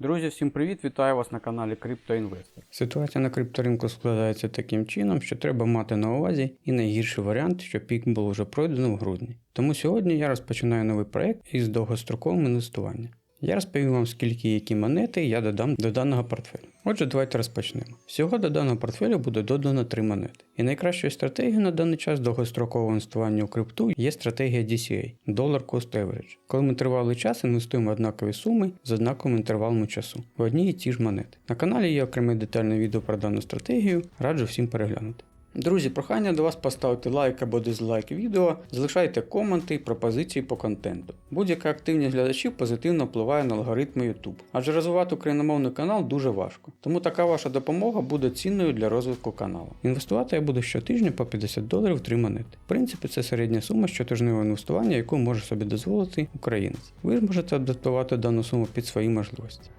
Друзі, всім привіт! Вітаю вас на каналі CryptoInvestor. Ситуація на крипторинку складається таким чином, що треба мати на увазі і найгірший варіант, що пік був вже пройдено в грудні. Тому сьогодні я розпочинаю новий проект із довгостроковим інвестуванням. Я розповім вам, скільки які монети я додам до даного портфелю. Отже, давайте розпочнемо. Всього до даного портфелю буде додано 3 монети. І найкращою стратегією на даний час довгострокового інвестування у крипту є стратегія DCA – Dollar Cost Average, коли ми тривалий час інвестуємо однакові суми з однаковим інтервалом часу в одні і ті ж монети. На каналі є окреме детальне відео про дану стратегію, раджу всім переглянути. Друзі, прохання до вас поставити лайк або дизлайк відео, залишайте коменти і пропозиції по контенту. Будь-яка активність глядачів позитивно впливає на алгоритми YouTube, адже розвивати україномовний канал дуже важко. Тому така ваша допомога буде цінною для розвитку каналу. Інвестувати я буду щотижня по 50 доларів в 3 монети. В принципі, це середня сума щотижневого інвестування, яку може собі дозволити українець. Ви ж можете адаптувати дану суму під свої можливості.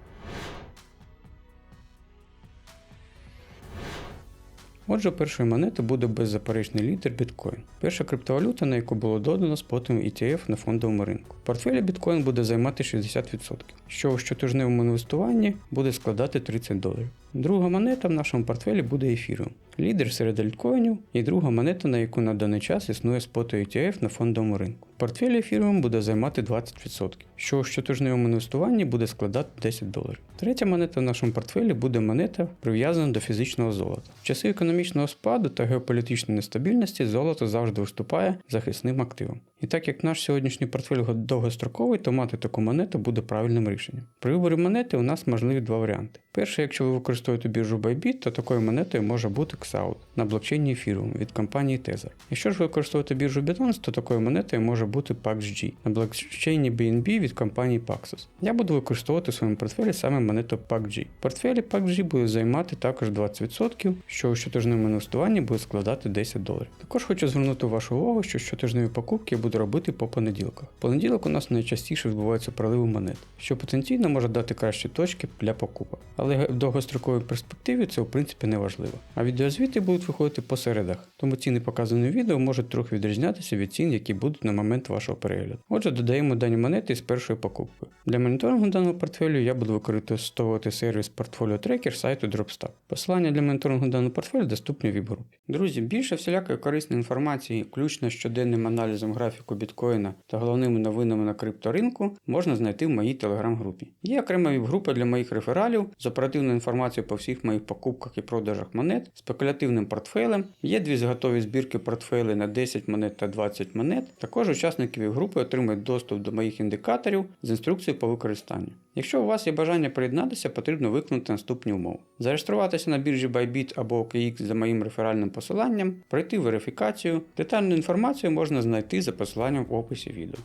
Отже, першою монетою буде беззаперечний лідер біткоін. Перша криптовалюта, на яку було додано спотом ETF на фондовому ринку. Портфелі біткоін буде займати 60%, що у щотижневому інвестуванні буде складати 30 доларів. Друга монета в нашому портфелі буде ефіріум. Лідер серед альткоїнів і друга монета, на яку на даний час існує споту ETF на фондовому ринку. Портфель ефіріум буде займати 20%, що у щотижневому інвестуванні буде складати 10 доларів. Третя монета в нашому портфелі буде монета, прив'язана до фізичного золота. В часи економічного спаду та геополітичної нестабільності золото завжди виступає захисним активом. І так як наш сьогоднішній портфель довгостроковий, то мати таку монету буде правильним рішенням. При виборі монети у нас можливі два варіанти. Перше, якщо ви використовуєте біржу Bybit, то такою монетою може бути Xout на блокчейні Ethereum від компанії Tether. Якщо ж ви використовуєте біржу Binance, то такою монетою може бути PaxG на блокчейні BNB від компанії Paxos. Я буду використовувати в своєму портфелі саме монету PaxG. В портфелі PaxG буде займати також 20%, що у щотижневому інвестуванні буде складати 10 доларів. Також хочу звернути вашу увагу, що щотижневі покупки я буду робити по понеділках. Понеділок у нас найчастіше відбуваються проливи монет, що потенційно може дати кращі точки для покупок. Але в довгостроковій перспективі це в принципі не важливо. А відеозвіти будуть виходити по середах, тому ціни показані в відео можуть трохи відрізнятися від цін, які будуть на момент вашого перегляду. Отже, додаємо дані монети з першою покупкою. Для моніторингу даного портфелю я буду використовувати сервіс Portfolio Tracker сайту Dropstop. Посилання для моніторингу даного портфелю доступні в віп-групі. Друзі, більше всілякої корисної інформації, включно з щоденним аналізом графіку біткоїна та головними новинами на крипторинку, можна знайти в моїй телеграм-групі. Є окрема віп-група для моїх рефералів з оперативною інформацією по всіх моїх покупках і продажах монет, спекулятивним портфелем. Є дві зготові збірки портфелей на 10 монет та 20 монет. Також учасники віп-групи отримують доступ до моїх індикаторів з інструкцією по використанню. Якщо у вас є бажання приєднатися, потрібно виконати наступні умови: зареєструватися на біржі Bybit або OKX за моїм реферальним посиланням, пройти верифікацію. Детальну інформацію можна знайти за посиланням в описі відео.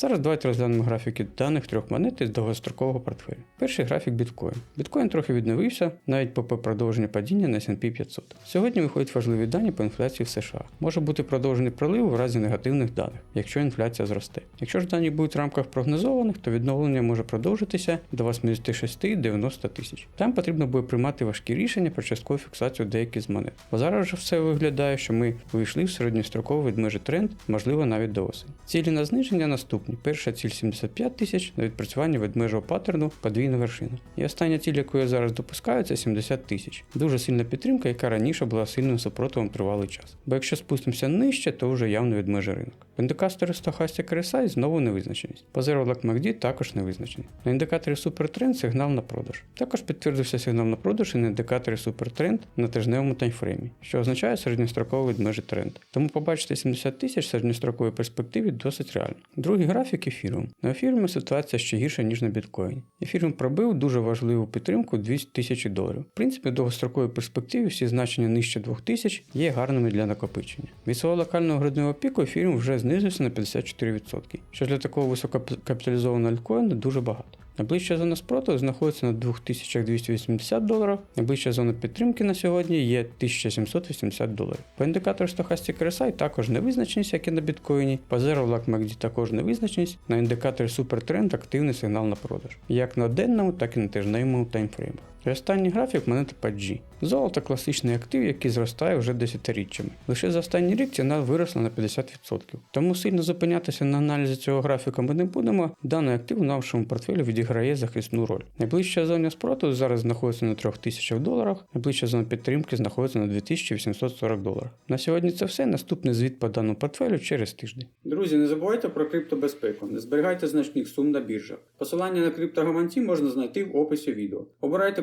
Зараз давайте розглянемо графіки даних трьох монет із довгострокового портфелю. Перший графік біткоін. Біткоін трохи відновився, навіть попри продовження падіння на S&P 500. Сьогодні виходять важливі дані по інфляції в США. Може бути продовжений пролив в разі негативних даних, якщо інфляція зросте. Якщо ж дані будуть в рамках прогнозованих, то відновлення може продовжитися до 86-90 тисяч. Там потрібно буде приймати важкі рішення про часткову фіксацію деяких з монет. Бо зараз вже все виглядає, що ми вийшли в середньостроковий відмежий тренд, можливо навіть до осені. Цілі на зниження наступні. Перша ціль 75 тисяч на відпрацювання ведмежого паттерну подвійна вершина. І остання ціль, яку я зараз допускаю, це 70 тисяч. Дуже сильна підтримка, яка раніше була сильним супротивом тривалий час. Бо якщо спустимося нижче, то вже явно відмеже ринок. Індикаторі Stochastic RSI знову невизначеність. По Zero Black MACD також невизначений. На індикаторі Supertrend сигнал на продаж. Також підтвердився сигнал на продаж і на індикаторі Supertrend на тижневому таймфреймі, що означає середньостроковий відмежий тренд. Тому побачити 70 тисяч в середньостроковій перспективі досить реально. Другий графік ефіріум. На ефіріумі ситуація ще гірша, ніж на біткоїні. Ефіріум пробив дуже важливу підтримку 200 тисяч доларів. В принципі, в довгостроковій перспективі всі значення нижче 2000 є гарними для накопичення. Від свого локального грудного піку ефіріум вже знизився на 54%, що для такого висококапіталізованого альткоїна дуже багато. Найближча зона спротиву знаходиться на 2280 доларів, найближча зона підтримки на сьогодні є 1780 доларів. По індикатору Stochastic RSI також невизначеність, як і на біткоїні, по Zero Black MACD також невизначеність, на індикаторі Supertrend активний сигнал на продаж, як на денному, так і на тижневому таймфреймах. І останній графік монети PUBG. Золото класичний актив, який зростає вже десятиріччями. Лише за останній рік ціна виросла на 50%. Тому сильно зупинятися на аналізі цього графіка ми не будемо. Даний актив в нашому портфелі відіграє захисну роль. Найближча зона спротиву зараз знаходиться на 3000 доларах, найближча зона підтримки знаходиться на 2840 доларах. На сьогодні це все. Наступний звіт по даному портфелю через тиждень. Друзі, не забувайте про криптобезпеку, не зберігайте значних сум на біржах. Посилання на криптогаманці можна знайти в описі відео. Обирайте